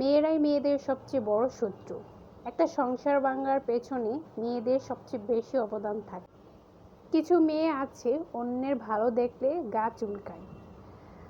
মেয়েরাই মেয়েদের সবচেয়ে বড় শত্রু। একটা সংসার ভাঙার পেছনে মেয়েদের সবচেয়ে বেশি অবদান থাকে। কিছু মেয়ে আছে, অন্যের ভালো দেখলে গা চুলকায়।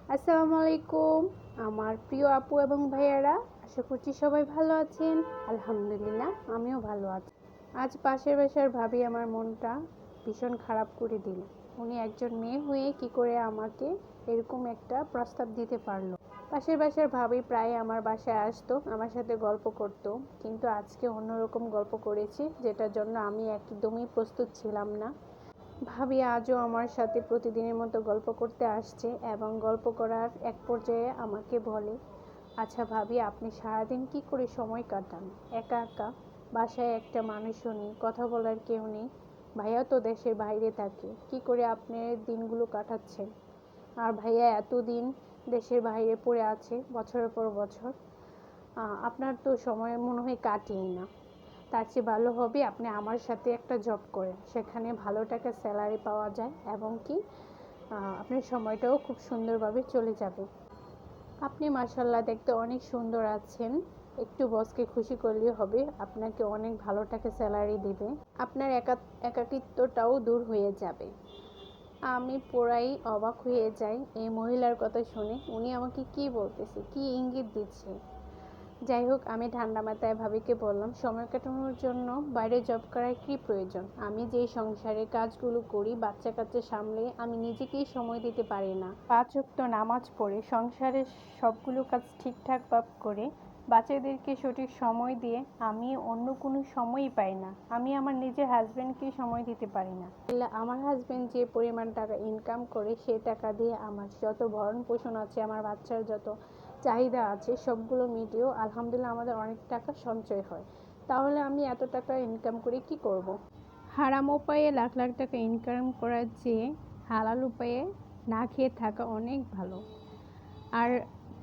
আসসালামু আলাইকুম, আমার প্রিয় আপু এবং ভাইয়ারা, আশা করছি সবাই ভালো আছেন। আলহামদুলিল্লাহ, আমিও ভালো আছি। আজ পাশের বাসার ভাবি আমার মনটা ভীষণ খারাপ করে দিল। উনি একজন মেয়ে হয়ে কি করে আমাকে এরকম একটা প্রস্তাব দিতে পারল? পাশের বাসার ভাবি প্রায় আমার বাসায় আসতো, আমার সাথে গল্প করত। কিন্তু আজকে অন্যরকম গল্প করেছি, যেটার জন্য আমি একদমই প্রস্তুত ছিলাম না। ভাবি আজও আমার সাথে প্রতিদিনের মতো গল্প করতে আসছে এবং গল্প করার এক পর্যায়ে আমাকে বলে আচ্ছা ভাবি, আপনি সারাদিন কি করে সময় কাটান? একা একা? বাসায় একটা মানুষও নেই, কথা বলার কেউ নেই। ভাইয়া তো দেশের বাইরে থাকে, কি করে আপনি দিনগুলো কাটাচ্ছেন? আর ভাইয়া এতদিন দেশের বাইরে পড়ে আছে বছরের পর বছর। আপনার তো সময় মনে হয় কাটেই না। তার চেয়ে ভালো হবে আপনি আমার সাথে একটা জব করেন। সেখানে ভালো টাকা স্যালারি পাওয়া যায় এবং কি আপনার সময়টাও খুব সুন্দরভাবে চলে যাবে। আপনি মাসাল্লাহ দেখতে অনেক সুন্দর আছেন। একটু বসকে খুশি করলেই হবে। আপনাকে অনেক ভালো টাকা স্যালারি দেবে। আপনার একা একাকিত্বটাও দূর হয়ে যাবে। আমি পুরাই অবাক হয়ে যাই এই মহিলার কথা শুনে। উনি আমাকে কি বলতেছে, কি ইঙ্গিত দিচ্ছে? যাই হোক, আমি ঠান্ডা মাথায় ভাবিকে বললাম, সময় কাটানোর জন্য বাইরে জব করার কী প্রয়োজন? আমি যেই সংসারে কাজগুলো করি বাচ্চা কাচ্চা সামলে আমি নিজেকেই সময় দিতে পারি না। পাঁচ নামাজ পড়ে, সংসারের সবগুলো কাজ ঠিকঠাক ভাব করে বাচ্চাদেরকে সঠিক সময় দিয়ে আমি অন্য কোনো সময়ই পাই না। আমি আমার নিজের হাজব্যান্ডকে সময় দিতে পারি না। আমার হাজব্যান্ড যে পরিমাণ টাকা ইনকাম করে সে টাকা দিয়ে আমার যত ভরণ পোষণ আছে আমার বাচ্চার যত চাহিদা আছে সবগুলো মিটিয়েও আলহামদুলিল্লাহ আমাদের অনেক টাকা সঞ্চয় হয়। তাহলে আমি এত টাকা ইনকাম করে কি করব। হারাম উপায়ে লাখ লাখ টাকা ইনকাম করার চেয়ে হালাল উপায়ে না খেয়ে থাকা অনেক ভালো। আর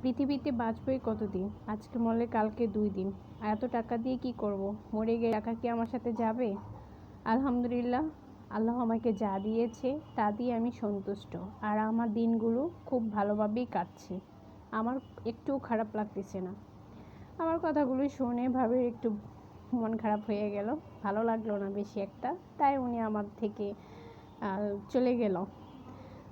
পৃথিবীতে বাঁচবই কতদিন? আজকে মরলে কালকে দুই দিন। আর এত টাকা দিয়ে কি করব। মরে গিয়ে টাকা কি আমার সাথে যাবে? আলহামদুলিল্লাহ, আল্লাহ আমাকে যা দিয়েছে, তা দিয়ে আমি সন্তুষ্ট। আর আমার দিনগুলো খুব ভালোভাবেই কাটছে। আমার একটুও খারাপ লাগতেছে না। আমার কথাগুলো শুনে ভাবে একটু মন খারাপ হয়ে গেল। ভালো লাগল না বেশি একটা। তাই উনি আমার থেকে চলে গেল।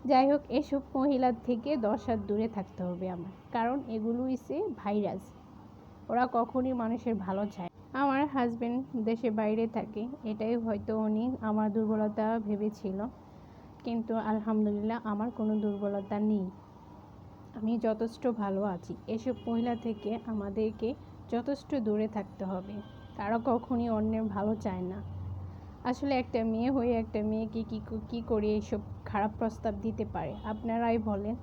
যাই হোক এসব মহিলার থেকে দশ হাত দূরে থাকতে হবে আমার, কারণ এগুলো হচ্ছে ভাইরাস। ওরা কখনই মানুষের ভালো চায় আমার হাজবেন্ড দেশে বাইরে থাকে, এটাই হয়তো উনি আমার দুর্বলতা ভেবেছিল, কিন্তু আলহামদুলিল্লাহ আমার কোনো দুর্বলতা নেই। আমি যথেষ্ট ভালো আছি। এসব মহিলা থেকে আমাদেরকে যথেষ্ট দূরে থাকতে হবে। তারা কখনই অন্যের ভালো চায় না। আসলে একটা মেয়ে হয়ে একটা মেয়েকে কী কী করে এসব খারাপ প্রস্তাব দিতে পারে। আপনারাই বলেন।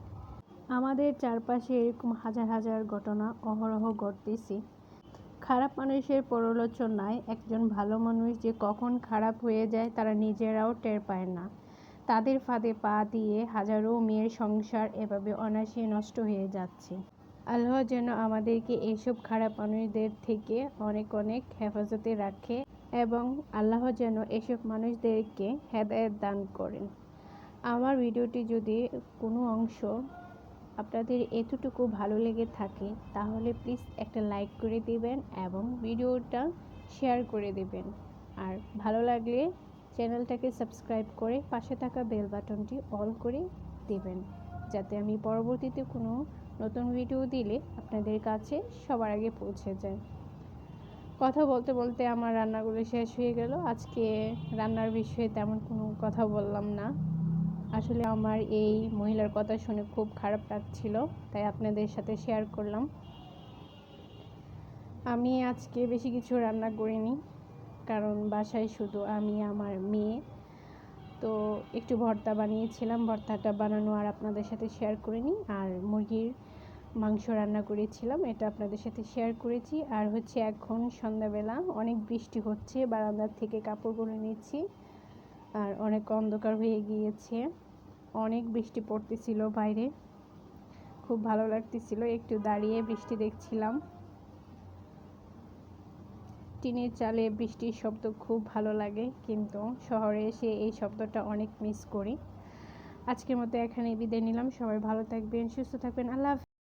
আমাদের চারপাশে এরকম হাজার হাজার ঘটনা অহরহ ঘটতেছে। খারাপ মানুষের পরলোচনায় একজন ভালো মানুষ যে কখন খারাপ হয়ে যায় তারা নিজেরাও টের পায় না। তাদের ফাঁদে পা দিয়ে হাজারো মেয়ের সংসার এভাবে অনায়াসে নষ্ট হয়ে যাচ্ছে। আল্লাহ যেন আমাদেরকে এইসব খারাপ মানুষদের থেকে অনেক অনেক হেফাজতে রাখে এবং আল্লাহ যেন এসব মানুষদেরকে হেদায়েত দান করেন। আমার ভিডিওটি যদি কোনো অংশ আপনাদের এতটুকু ভালো লেগে থাকে, তাহলে প্লিজ একটা লাইক করে দিবেন এবং ভিডিওটা শেয়ার করে দিবেন। আর ভালো লাগলে চ্যানেলটাকে সাবস্ক্রাইব করে পাশে থাকা বেল বাটনটি অল করে দেবেন, যাতে আমি পরবর্তীতে কোনো নতুন ভিডিও দিলে আপনাদের কাছে সবার আগে পৌঁছে যায়। কথা বলতে বলতে আমার রান্নাগুলো শেষ হয়ে গেল। আজকে রান্নার বিষয়ে তেমন কোনো কথা বললাম না। আসলে আমার এই মহিলার কথা শুনে খুব খারাপ লাগছিল, তাই আপনাদের সাথে শেয়ার করলাম। আমি আজকে বেশি কিছু রান্না করিনি, কারণ বাসায় শুধু আমি, আমার মেয়ে। তো একটু ভর্তা বানিয়েছিলাম, ভর্তাটা বানানো আর আপনাদের সাথে শেয়ার করিনি, আর মুরগির মাংস রান্না করেছিলাম, এটা আপনাদের সাথে শেয়ার করেছি। আর হচ্ছে এখন সন্ধ্যাবেলা অনেক বৃষ্টি হচ্ছে, বারান্দার থেকে কাপড় কাপড়গুলো নিচ্ছি। আর অনেক অন্ধকার হয়ে গিয়েছে। অনেক বৃষ্টি পড়তেছিল বাইরে। খুব ভালো লাগতেছিল। একটু দাঁড়িয়ে বৃষ্টি দেখছিলাম। টিনের চালে বৃষ্টির শব্দ খুব ভালো লাগে, কিন্তু শহরে এসে এই শব্দটা অনেক মিস করি। আজকের মতো এখানে বিদায় নিলাম। সবাই ভালো থাকবেন, সুস্থ থাকবেন। আল্লাহ।